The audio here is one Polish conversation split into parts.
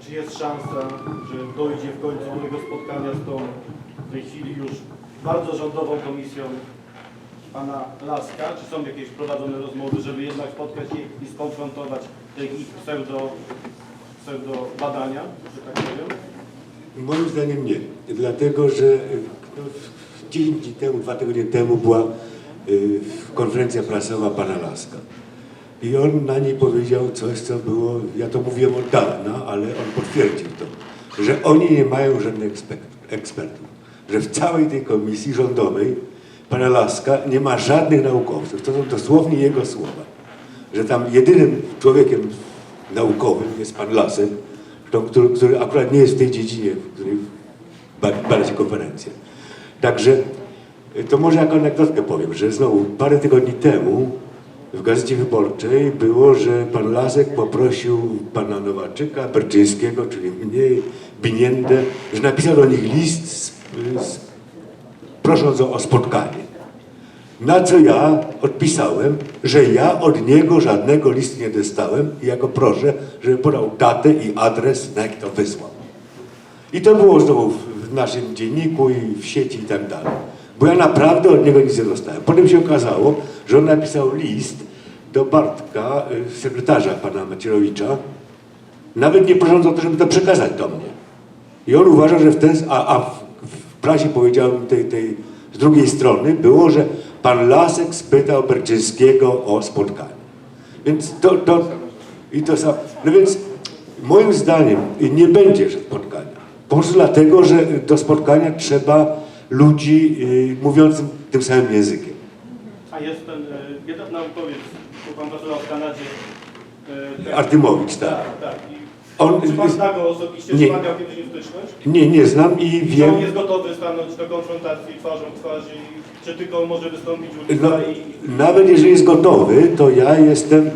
Czy jest szansa, że dojdzie w końcu do tego spotkania z tą w tej chwili już bardzo rządową komisją pana Laska? Czy są jakieś prowadzone rozmowy, żeby jednak spotkać się i skonfrontować te ich pseudo, pseudo badania, że tak powiem? Moim zdaniem nie. Dlatego, że no, 10 dni temu, dwa tygodnie temu była y, konferencja prasowa pana Laska. I on na niej powiedział coś, co było, ja to mówiłem od dawna, ale on potwierdził to, że oni nie mają żadnych ekspertów. Że w całej tej komisji rządowej pana Laska nie ma żadnych naukowców. To są dosłownie jego słowa. Że tam jedynym człowiekiem naukowym jest pan Lasek, który, który akurat nie jest w tej dziedzinie, w której ba- bada się. Także y, to może jako anegdotkę powiem, że znowu parę tygodni temu w Gazecie Wyborczej było, że pan Lasek poprosił pana Nowaczyka, Berczyńskiego, czyli mnie, Biniendę, że napisał do nich list z, z, prosząc o, o spotkanie. Na co ja odpisałem, że ja od niego żadnego listu nie dostałem i ja go proszę, żeby podał datę i adres, na jaki to wysłał. I to było znowu w naszym dzienniku i w sieci i tak dalej. Bo ja naprawdę od niego nic nie dostałem. Potem się okazało, że on napisał list do Bartka, y, sekretarza pana Macierowicza, nawet nie prosząc o to, żeby to przekazać do mnie. I on uważa, że w ten... A, a w, w prasie powiedziałem tej, tej z drugiej strony było, że pan Lasek spytał Berczyńskiego o spotkanie. Więc to... to I to samo. No więc moim zdaniem nie będzie spotkania. Po prostu dlatego, że do spotkania trzeba ludzi y, mówiących tym samym językiem. A jest ten jeden naukowiec, który pan pracował w Kanadzie. e, ten- Artymowicz, tak. Tak, tak. On- czy pan zna go osobiście, Nie. czy pan miał kiedyś styczność? Nie, nie znam i Czy wiem... on jest gotowy stanąć do konfrontacji twarzą w twarz i czy tylko może wystąpić u No, ulica i... nawet jeżeli jest gotowy, to ja jestem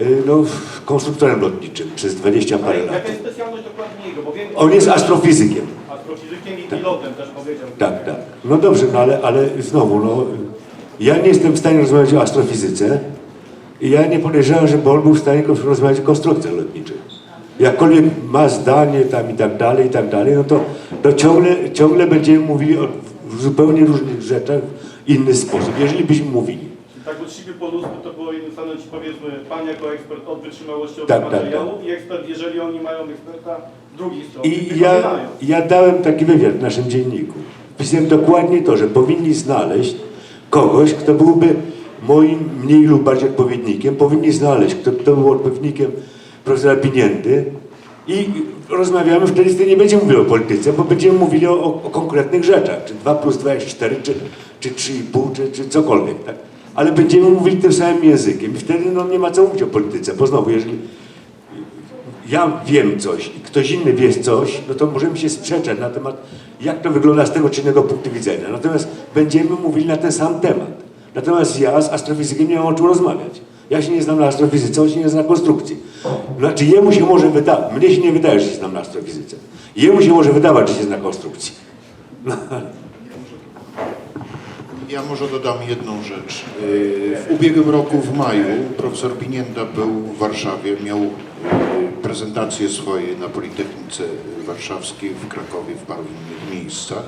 y, no, konstruktorem lotniczym przez 20 parę lat. jaka jest specjalność dokładnie jego? Wiem, On jest astrofizykiem. Astrofizykiem i pilotem też powiedział. Tak, tak. No dobrze, no ale, ale znowu, no, ja nie jestem w stanie rozmawiać o astrofizyce i ja nie podejrzewam, żeby on był w stanie rozmawiać o konstrukcjach lotniczych. Jakkolwiek ma zdanie tam i tak dalej, i tak dalej, no to, to ciągle, ciągle będziemy mówili o zupełnie różnych rzeczach w inny sposób, jeżeli byśmy mówili. Tak uczciwie po ludzku to było innym stanąć powiedzmy pan jako ekspert od wytrzymałości Tak, tak, materiałów i ekspert, jeżeli oni mają eksperta. I ja, ja dałem taki wywiad w naszym dzienniku. Pisałem dokładnie to, że powinni znaleźć kogoś, kto byłby moim mniej lub bardziej odpowiednikiem. Powinni znaleźć, kto, kto był odpowiednikiem profesora Pinięty i rozmawiamy, wtedy nie będziemy mówili o polityce, bo będziemy mówili o, o, o konkretnych rzeczach, czy 2 plus 2 jest 4, czy, czy 3,5, czy, czy cokolwiek. Tak? Ale będziemy mówili tym samym językiem i wtedy no, nie ma co mówić o polityce, bo znowu, jeżeli ja wiem coś i ktoś inny wie coś, no to możemy się sprzeczać na temat, jak to wygląda z tego czy innego punktu widzenia. Natomiast będziemy mówili na ten sam temat. Natomiast ja z astrofizykiem nie mam o czym rozmawiać. Ja się nie znam na astrofizyce, on się nie zna na konstrukcji. Znaczy jemu się może wydawać, mnie się nie wydaje, że się znam na astrofizyce. Jemu się może wydawać, że się zna na konstrukcji. No, Ja może dodam jedną rzecz. Yy, W ubiegłym roku w maju profesor Pinięta był w Warszawie, miał prezentacje swoje na Politechnice Warszawskiej, w Krakowie, w paru innych miejscach.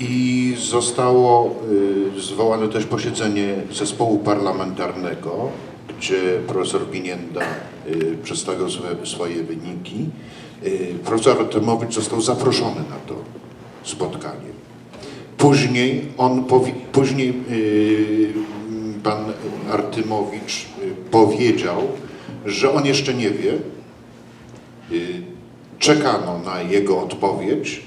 I zostało yy, zwołane też posiedzenie zespołu parlamentarnego, gdzie profesor Pinięta yy, przedstawiał swoje, wyniki. Yy, Profesor Artemowicz został zaproszony na to spotkanie. Później on później pan Artymowicz powiedział, że on jeszcze nie wie. Yy, czekano na jego odpowiedź.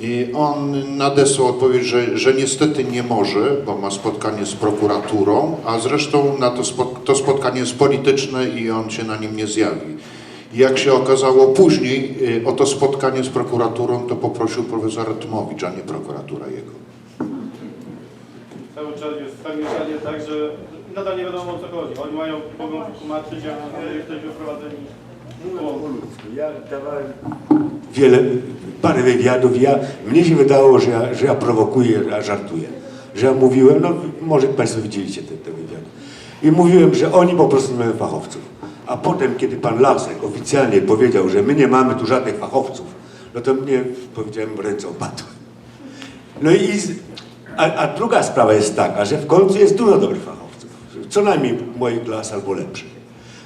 I on nadesłał odpowiedź, że, że niestety nie może, bo ma spotkanie z prokuraturą, a zresztą na to, spot- to spotkanie jest polityczne i on się na nim nie zjawi. Jak się okazało później y, o to spotkanie z prokuraturą, to poprosił profesor Artymowicz, a nie prokuratura jego. Cały czas jest zamieszanie tak, że nadal nie wiadomo o co chodzi. Oni mają, mogą tłumaczyć, a my jesteśmy wprowadzeni w błąd. Ja dawałem wiele, parę wywiadów. Ja, mnie się wydało, że ja, że ja prowokuję, a żartuję. Że ja mówiłem, no może Państwo widzieliście te, te wywiady. I mówiłem, że oni po prostu nie mają fachowców. A potem, kiedy pan Lasek oficjalnie powiedział, że my nie mamy tu żadnych fachowców, no to mnie, powiedziałem, ręce opadły. No i, a, a druga sprawa jest taka, że w końcu jest dużo dobrych fachowców. Co najmniej moich klas albo lepszych.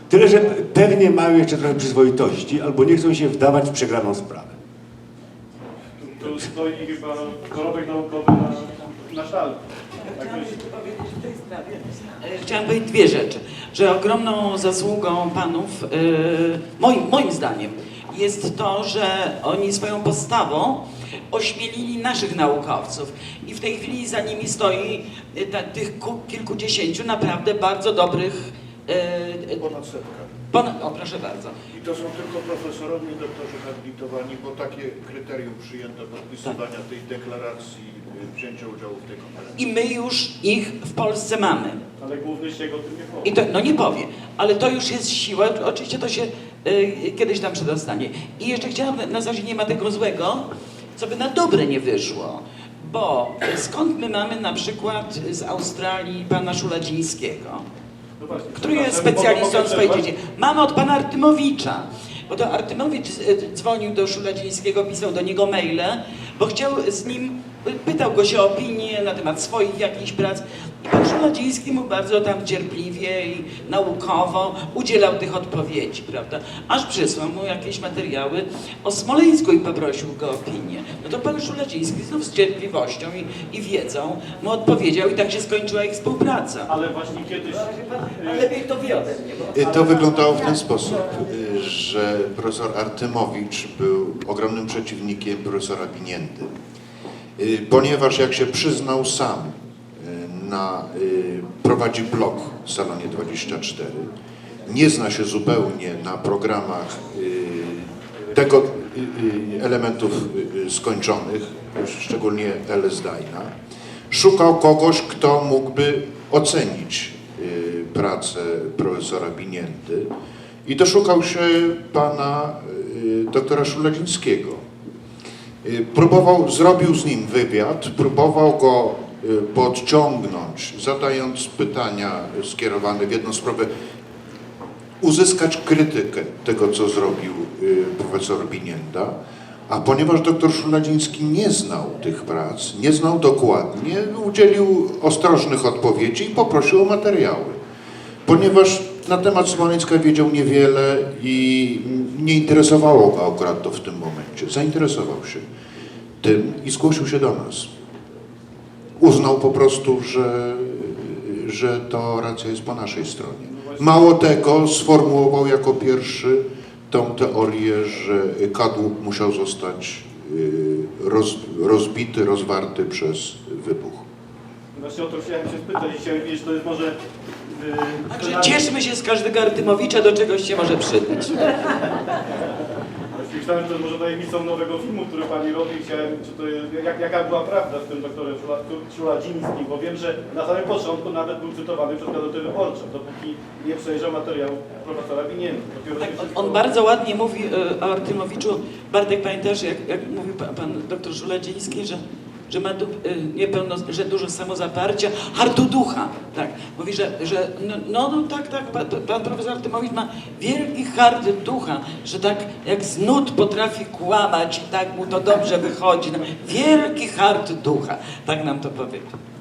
Tyle, że pewnie mają jeszcze trochę przyzwoitości albo nie chcą się wdawać w przegraną sprawę. Tu stoi chyba dorobek naukowy na, na Chciałam jeszcze powiedzieć w tej sprawie. E, Chciałam powiedzieć dwie rzeczy. Że ogromną zasługą panów, e, moim, moim zdaniem, jest to, że oni swoją postawą ośmielili naszych naukowców. I w tej chwili za nimi stoi e, ta, tych ku- kilkudziesięciu naprawdę bardzo dobrych. E, Ponad setka. Ponad, o, proszę bardzo. I to są tylko profesorowie i doktorzy habilitowani, bo takie kryterium przyjęto podpisywania tej deklaracji y, wzięcia udziału w tej konferencji. I my już ich w Polsce mamy. Ale główny ścieg o tym nie powie. I to, no nie powie, ale to już jest siła, oczywiście to się y, kiedyś tam przedostanie. I jeszcze chciałam, na zasadzie nie ma tego złego, co by na dobre nie wyszło. Bo skąd my mamy na przykład z Australii pana Szuladzińskiego, który jest specjalistą w swojej dziedzinie. Mamy od pana Artymowicza, bo to Artymowicz y, dzwonił do Szuladzińskiego, pisał do niego maile, bo chciał z nim, pytał go się o opinię na temat swoich jakichś prac. I pan Szuladziński mu bardzo tam cierpliwie i naukowo udzielał tych odpowiedzi, prawda? Aż przysłał mu jakieś materiały o Smoleńsku i poprosił go o opinię. No to pan Szuladziński znów z cierpliwością i, i wiedzą mu odpowiedział i tak się skończyła ich współpraca. Ale właśnie kiedyś... Y, lepiej to wie ode mnie, bo... Y, To wyglądało w ten sposób, y, że profesor Artymowicz był ogromnym przeciwnikiem profesora Biniendy, Y, ponieważ jak się przyznał sam, y, na, y, prowadzi blog w Salonie 24, nie zna się zupełnie na programach y, tego y, y, elementów y, y, skończonych, szczególnie LS Dajna, szukał kogoś, kto mógłby ocenić y, pracę profesora Biniendy i doszukał się pana y, doktora Szuladzińskiego. Y, Próbował, zrobił z nim wywiad, próbował go y, podciągnąć, zadając pytania skierowane w jedną sprawę, uzyskać krytykę tego, co zrobił y, profesor Binienda, a ponieważ doktor Szuladziński nie znał tych prac, nie znał dokładnie, udzielił ostrożnych odpowiedzi i poprosił o materiały. Ponieważ na temat Smoleńska wiedział niewiele i nie interesowało go akurat to w tym momencie. Zainteresował się tym i zgłosił się do nas. Uznał po prostu, że, że to racja jest po naszej stronie. Mało tego, sformułował jako pierwszy tą teorię, że kadłub musiał zostać y, roz, rozbity, rozwarty przez wybuch. Właśnie o to chciałem się spytać. Chciałem wiedzieć, to jest może... y, Także cieszmy się z każdego Artymowicza, do czegoś się może przydać. Myślałem, że to może tajemnicą nowego filmu, który pani robi. Chciałem, czy to jest, jak, jaka była prawda z tym doktorem Szula- Szuladzińskim, bo wiem, że na samym początku nawet był cytowany przez Gazetę Wyborczą, dopóki nie przejrzał materiału profesora. Dopiero Tak, on, on bardzo ładnie mówi e, o Artymowiczu. Bartek, pamiętasz, jak, jak mówił pan, pan doktor Szuladziński, że, że ma e, niepełno, że dużo samozaparcia, hartu ducha. Tak, mówi, że, że no, no, no tak, tak, pan, pan profesor Artymowicz ma wielki hart ducha, że tak jak z nut potrafi kłamać i tak mu to dobrze wychodzi. No, wielki hart ducha, tak nam to powiedział.